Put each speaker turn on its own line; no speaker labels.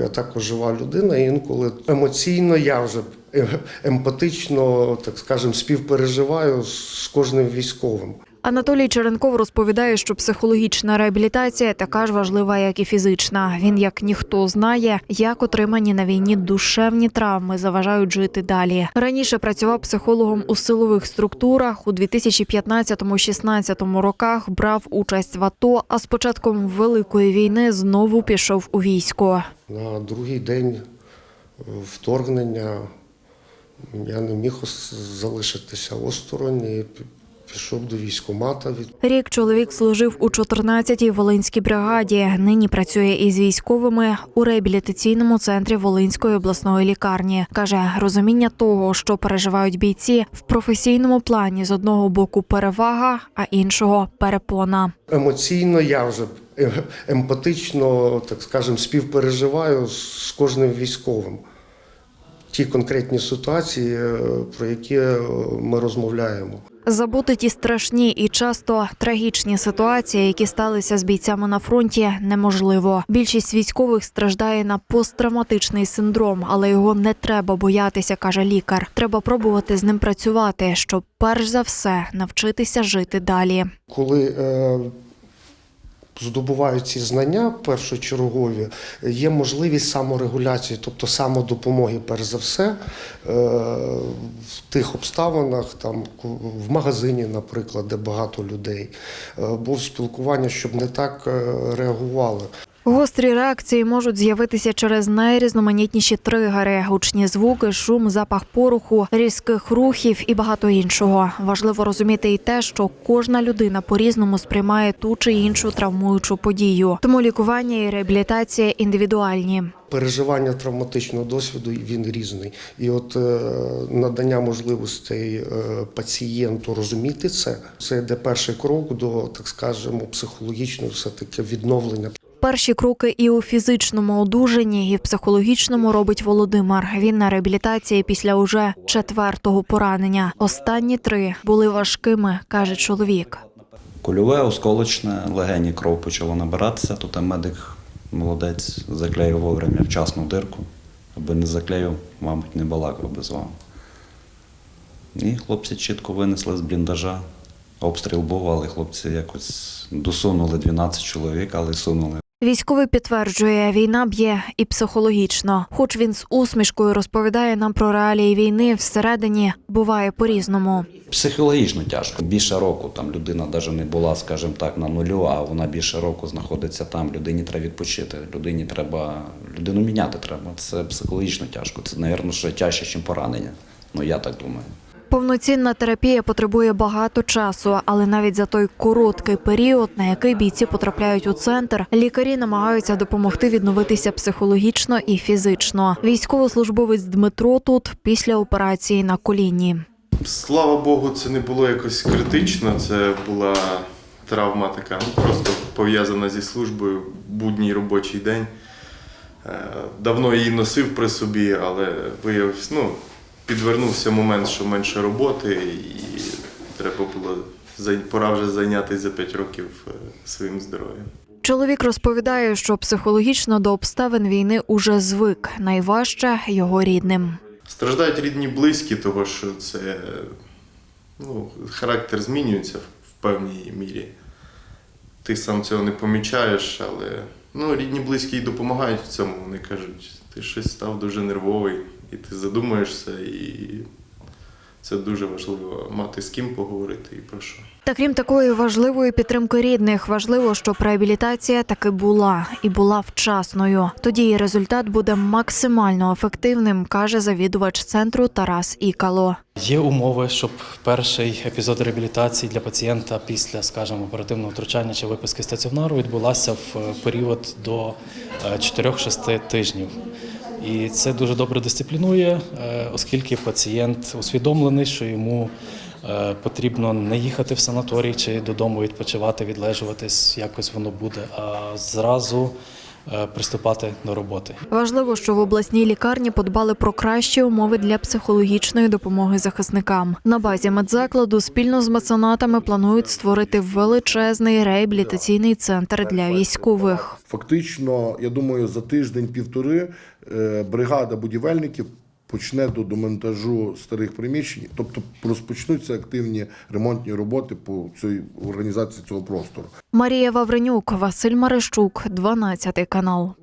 Я також жива людина, інколи емоційно я вже е- емпатично, так скажемо, співпереживаю з кожним військовим.
Анатолій Черенков розповідає, що психологічна реабілітація така ж важлива, як і фізична. Він як ніхто знає, як отримані на війні душевні травми заважають жити далі. Раніше працював психологом у силових структурах. У 2015-16 роках брав участь в АТО. А з початком великої війни знову пішов у військо.
На другий день е, вторгнення я не міг залишитися осторонь пішов до військкомата. Від
Рік чоловік служив у 14-й Волинській бригаді. Нині працює із військовими у реабілітаційному центрі Волинської обласної лікарні. каже, розуміння того, що переживають бійці в професійному плані з одного боку перевага, а іншого перепона.
емоційно я вже е- емпатично, так скажемо, співпереживаю з кожним військовим. Ті конкретні ситуації, е, про які е, ми розмовляємо.
Забути ті страшні і часто трагічні ситуації, які сталися з бійцями на фронті, неможливо. Більшість військових страждає на посттравматичний синдром, але його не треба боятися, каже лікар. Треба пробувати з ним працювати, щоб перш за все навчитися жити далі.
Коли е, здобувають ці знання першочергові, є можливість саморегуляції, тобто самодопомоги, перш за все, е, в тих обставинах, там в магазині, наприклад, де багато людей, бо в спілкування, щоб не так е, реагували.
Гострі реакції можуть з'явитися через найрізноманітніші тригери: гучні звуки, шум, запах пороху, різких рухів і багато іншого. Важливо розуміти і те, що кожна людина по-різному сприймає ту чи іншу травмуючу подію. Тому лікування і реабілітація індивідуальні.
Переживання травматичного досвіду він різний. І от е, надання можливостей е, пацієнту розуміти це, це йде перший крок до, так скажемо, психологічного все-таки відновлення.
Перші кроки і у фізичному одужанні, і в психологічному робить Володимир. Він на реабілітації після уже четвертого поранення. Останні три були важкими, каже чоловік.
Кульове, осколочне, легені кров почало набиратися, то медик молодець заклеїв вовремя вчасну дирку. Аби не заклеїв, мабуть, не балакав би з вами. І хлопці чітко винесли з бліндажа. Обстріл був, але хлопці якось досунули 12 чоловік, але сунули.
Військовий підтверджує, війна б'є і психологічно. Хоч він з усмішкою розповідає нам про реалії війни, всередині буває по-різному.
Психологічно тяжко. Більше року там людина навіть не була, скажімо так, на нулю, а вона більше року знаходиться там. Людині треба відпочити. Людині треба людину міняти треба. Це психологічно тяжко. Це, мабуть, ще тяжче, ніж поранення. Ну я так думаю.
Повноцінна терапія потребує багато часу, але навіть за той короткий період, на який бійці потрапляють у центр, лікарі намагаються допомогти відновитися психологічно і фізично. Військовослужбовець Дмитро тут після операції на коліні.
Слава Богу, це не було якось критично. Це була травма така, ну, просто пов'язана зі службою, будній робочий день. Е, Давно її носив при собі, але виявився, ну, підвернувся момент, що менше роботи, і треба було пора вже зайнятися за 5 років е, своїм здоров'ям.
Чоловік розповідає, що психологічно до обставин війни уже звик. Найважче його рідним.
Страждають рідні близькі, того що це ну, характер змінюється в в певній мірі. Ти сам цього не помічаєш, але ну, рідні близькі й допомагають в цьому. Вони кажуть, ти щось став дуже нервовий, і ти задумаєшся, і це дуже важливо мати з ким поговорити і про що.
Та крім такої важливої підтримки рідних, важливо, щоб реабілітація таки була і була вчасною. Тоді і результат буде максимально ефективним, каже завідувач центру Тарас Ікало.
Є умови, щоб перший епізод реабілітації для пацієнта після, скажімо, оперативного втручання чи виписки стаціонару відбулася в е, період до е, 4-6 тижнів. І це дуже добре дисциплінує, е, оскільки пацієнт усвідомлений, що йому е, потрібно не їхати в санаторій чи додому відпочивати, відлежуватись, якось воно буде, а зразу приступати до роботи.
Важливо, що в обласній лікарні подбали про кращі умови для психологічної допомоги захисникам. На базі медзакладу спільно з меценатами планують створити величезний реабілітаційний центр для військових.
Фактично, я думаю, за тиждень-півтори е, бригада будівельників почне до демонтажу старих приміщень, тобто розпочнуться активні ремонтні роботи по цій організації цього простору.
Марія Вавренюк, Василь Марищук, 12 канал.